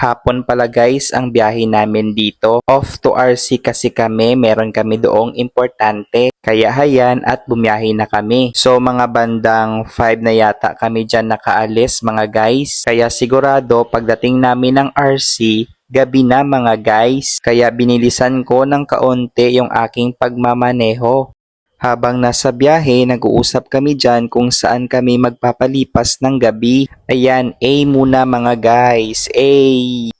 Hapon pala guys ang biyahe namin dito. Off to RC kasi kami, meron kami doong importante. Kaya hayan at bumiyahe na kami. So mga bandang 5 na yata kami dyan nakaalis mga guys. Kaya sigurado pagdating namin ng RC, gabi na mga guys. Kaya binilisan ko ng kaunti yung aking pagmamaneho. Habang nasa biyahe, nag-uusap kami dyan kung saan kami magpapalipas ng gabi. Ayan, A muna mga guys, A!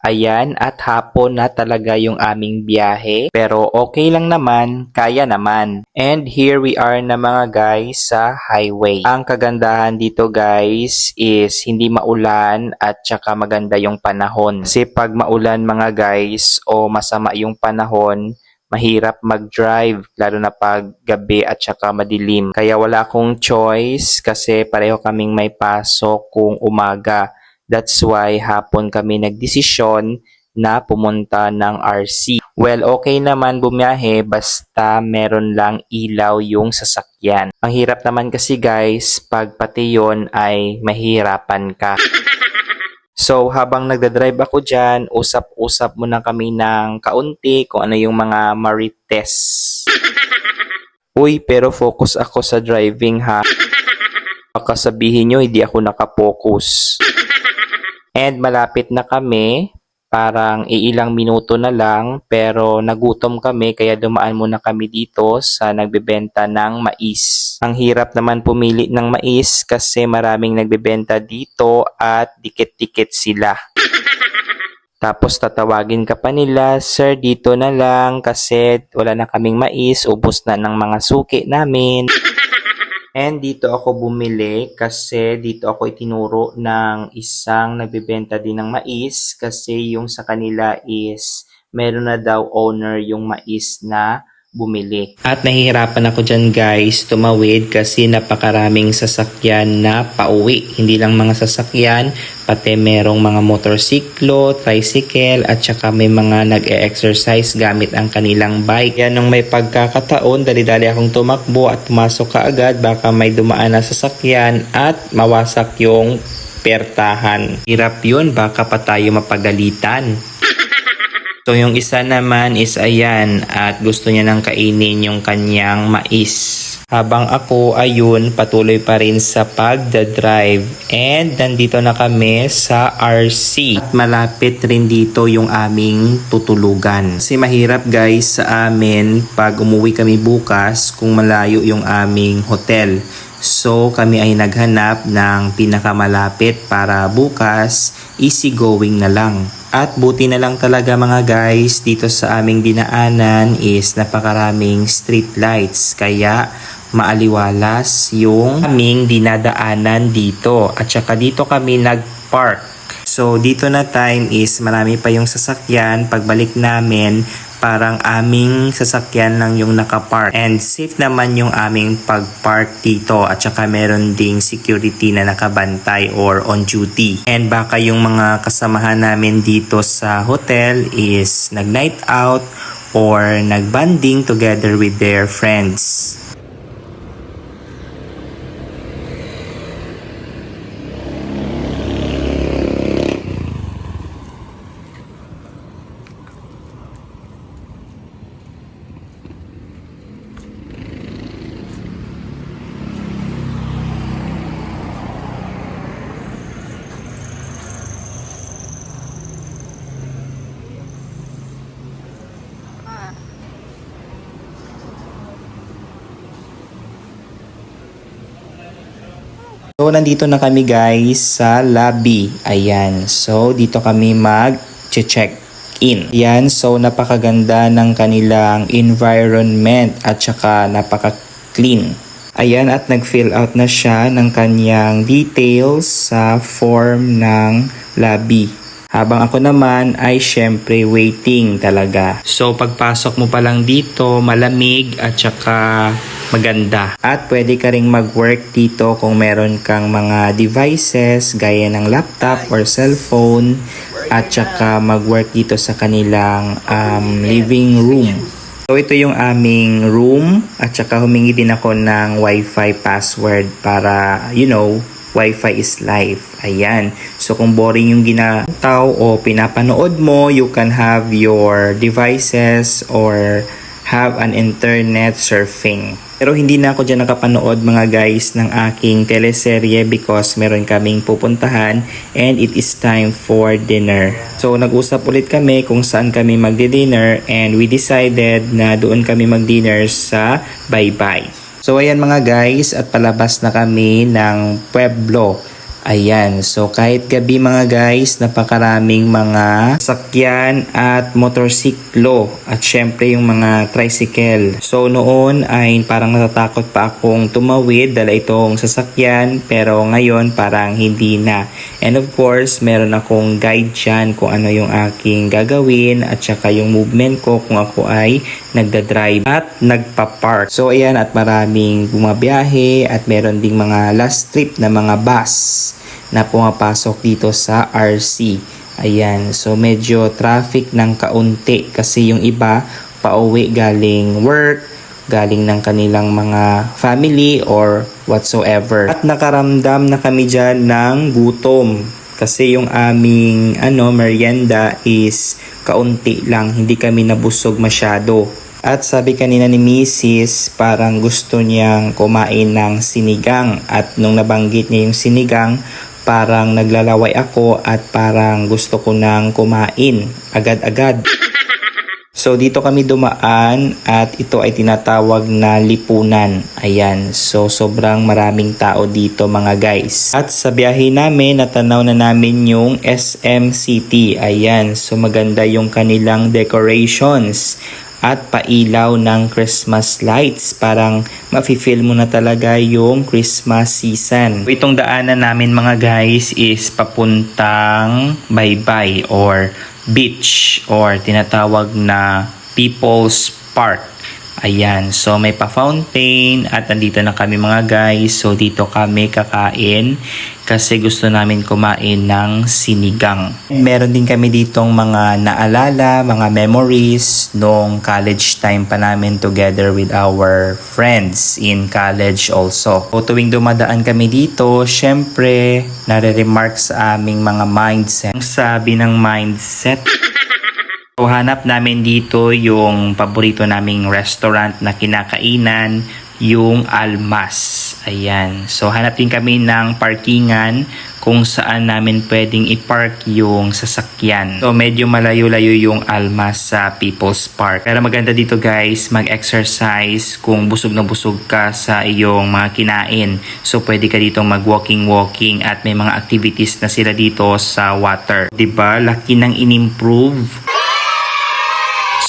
Ayan, at hapon na talaga yung aming biyahe. Pero okay lang naman, kaya naman. And here we are na mga guys sa highway. Ang kagandahan dito guys is hindi maulan at saka maganda yung panahon. Kasi pag maulan mga guys o masama yung panahon, mahirap mag-drive lalo na pag gabi at saka madilim. Kaya wala akong choice kasi pareho kaming may pasok kung umaga. That's why hapon kami nagdesisyon na pumunta ng RC. Well, okay naman bumiyahe basta meron lang ilaw yung sasakyan. Ang hirap naman kasi guys, pag pati yun ay mahirapan ka. So, habang nagdadrive ako dyan, usap-usap muna kami ng kaunti kung ano yung mga marites. Uy, pero focus ako sa driving ha. Baka sabihin nyo, hindi ako nakapokus. And malapit na kami, parang iilang minuto na lang, pero nagutom kami kaya dumaan muna kami dito sa nagbebenta ng mais. Ang hirap naman pumili ng mais kasi maraming nagbebenta dito at dikit-dikit sila. Tapos tatawagin ka pa nila, Sir, dito na lang kasi wala na kaming mais, ubos na ng mga suki namin. And dito ako bumili kasi dito ako itinuro ng isang nagbebenta din ng mais kasi yung sa kanila is meron na daw owner yung mais na bumili. At nahihirapan ako dyan guys tumawid kasi napakaraming sasakyan na pauwi. Hindi lang mga sasakyan, pati merong mga motorsiklo, tricycle, at saka may mga nag-e-exercise gamit ang kanilang bike. Yan nung may pagkakataon, dali-dali akong tumakbo at pumasok ka agad, baka may dumaan na sasakyan at mawasak yung pertahan. Hirap yun, baka pa tayo mapagalitan. So yung isa naman is ayan at gusto niya nang kainin yung kanyang mais. Habang ako ayun patuloy pa rin sa pagdadrive and nandito na kami sa RC. At malapit rin dito yung aming tutulugan. Kasi mahirap guys sa amin pag umuwi kami bukas kung malayo yung aming hotel. So kami ay naghanap ng pinakamalapit para bukas easy going na lang. At buti na lang talaga mga guys dito sa aming dinaanan is napakaraming street lights kaya maaliwalas yung aming dinadaanan dito. At saka dito kami nag-park. So dito na time is marami pa yung sasakyan. Pagbalik namin parang aming sasakyan lang yung nakapark. And safe naman yung aming pagpark dito at saka meron ding security na nakabantay or on duty. And baka yung mga kasamahan namin dito sa hotel is nag-night out or nag-banding together with their friends. So, nandito na kami guys sa lobby. Ayan. So, dito kami mag-check in. Ayan. So, napakaganda ng kanilang environment at saka napaka-clean. Ayan. At nag-fill out na siya ng kanyang details sa form ng lobby. Habang ako naman ay syempre waiting talaga. So pagpasok mo pa lang dito, malamig at saka maganda. At pwede ka ring mag-work dito kung meron kang mga devices gaya ng laptop or cellphone at saka mag-work dito sa kanilang um, living room. So ito yung aming room at saka humingi din ako ng wifi password para you know Wi-Fi is life. Ayan. So kung boring yung ginataw o pinapanood mo, you can have your devices or have an internet surfing. Pero hindi na ako dyan nakapanood mga guys ng aking teleserye because meron kaming pupuntahan and it is time for dinner. So nag-usap ulit kami kung saan kami magdi-dinner and we decided na doon kami mag-dinner sa Bye-Bye. So ayan mga guys at palabas na kami ng Pueblo. Ayan, so kahit gabi mga guys, napakaraming mga sakyan at motorsiklo at syempre yung mga tricycle. So noon ay parang natatakot pa akong tumawid dala itong sasakyan pero ngayon parang hindi na. And of course, meron akong guide dyan kung ano yung aking gagawin at saka yung movement ko kung ako ay nagda-drive at nagpa-park. So ayan at maraming bumabiyahe at meron ding mga last trip na mga bus na pumapasok dito sa RC. Ayan, so medyo traffic ng kaunti kasi yung iba pauwi galing work, galing ng kanilang mga family or whatsoever. At nakaramdam na kami dyan ng gutom kasi yung aming ano merienda is kaunti lang, hindi kami nabusog masyado. At sabi kanina ni Mrs. parang gusto niyang kumain ng sinigang at nung nabanggit niya yung sinigang parang naglalaway ako at parang gusto ko nang kumain agad-agad. So dito kami dumaan at ito ay tinatawag na lipunan. Ayan, so sobrang maraming tao dito mga guys. At sa biyahe namin, natanaw na namin yung SM City. Ayan, so maganda yung kanilang decorations at pailaw ng Christmas lights. Parang mafe-feel mo na talaga yung Christmas season. Itong daanan namin mga guys is papuntang Baybay or beach or tinatawag na People's Park. Ayan, so may pa-fountain at nandito na kami mga guys. So dito kami kakain kasi gusto namin kumain ng sinigang. Meron din kami ditong mga naalala, mga memories nung college time pa namin together with our friends in college also. So tuwing dumadaan kami dito, syempre nare-remark sa aming mga mindset. Ang sabi ng mindset, So, hanap namin dito yung paborito naming restaurant na kinakainan, yung Almas. Ayan. So, hanap din kami ng parkingan kung saan namin pwedeng i-park yung sasakyan. So, medyo malayo-layo yung Almas sa People's Park. Pero maganda dito guys, mag-exercise kung busog na busog ka sa iyong mga kinain. So, pwede ka dito mag-walking-walking at may mga activities na sila dito sa water. ba Laki ng in-improve.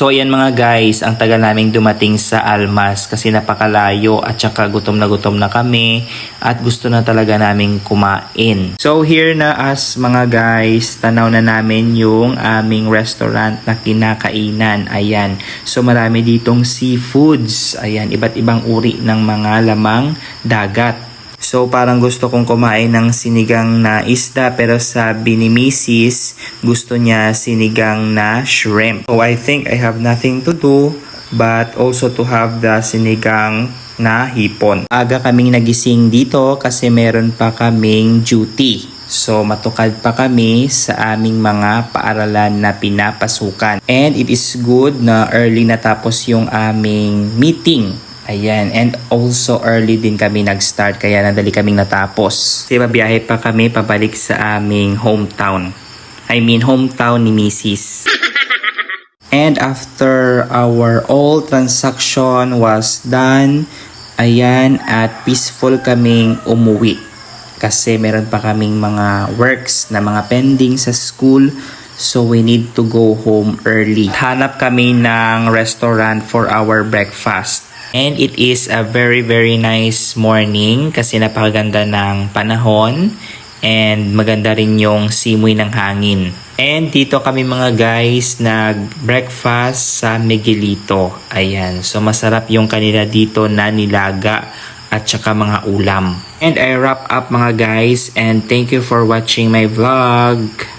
So ayan mga guys, ang tagal naming dumating sa Almas kasi napakalayo at saka gutom na gutom na kami at gusto na talaga naming kumain. So here na as mga guys, tanaw na namin yung aming restaurant na kinakainan. Ayan. So marami ditong seafoods. Ayan, iba't ibang uri ng mga lamang dagat. So parang gusto kong kumain ng sinigang na isda pero sabi ni Mrs. gusto niya sinigang na shrimp. So I think I have nothing to do but also to have the sinigang na hipon. Aga kaming nagising dito kasi meron pa kaming duty. So matukad pa kami sa aming mga paaralan na pinapasukan. And it is good na early natapos yung aming meeting. Ayan, and also early din kami nag-start kaya nadali kaming natapos. Kasi babiyahe pa kami pabalik sa aming hometown. I mean hometown ni Mrs. And after our all transaction was done, ayan, at peaceful kaming umuwi. Kasi meron pa kaming mga works na mga pending sa school. So we need to go home early. Hanap kami ng restaurant for our breakfast. And it is a very very nice morning kasi napakaganda ng panahon and maganda rin yung simoy ng hangin. And dito kami mga guys nag-breakfast sa Miguelito. Ayan. So masarap yung kanila dito na nilaga at saka mga ulam. And I wrap up mga guys and thank you for watching my vlog.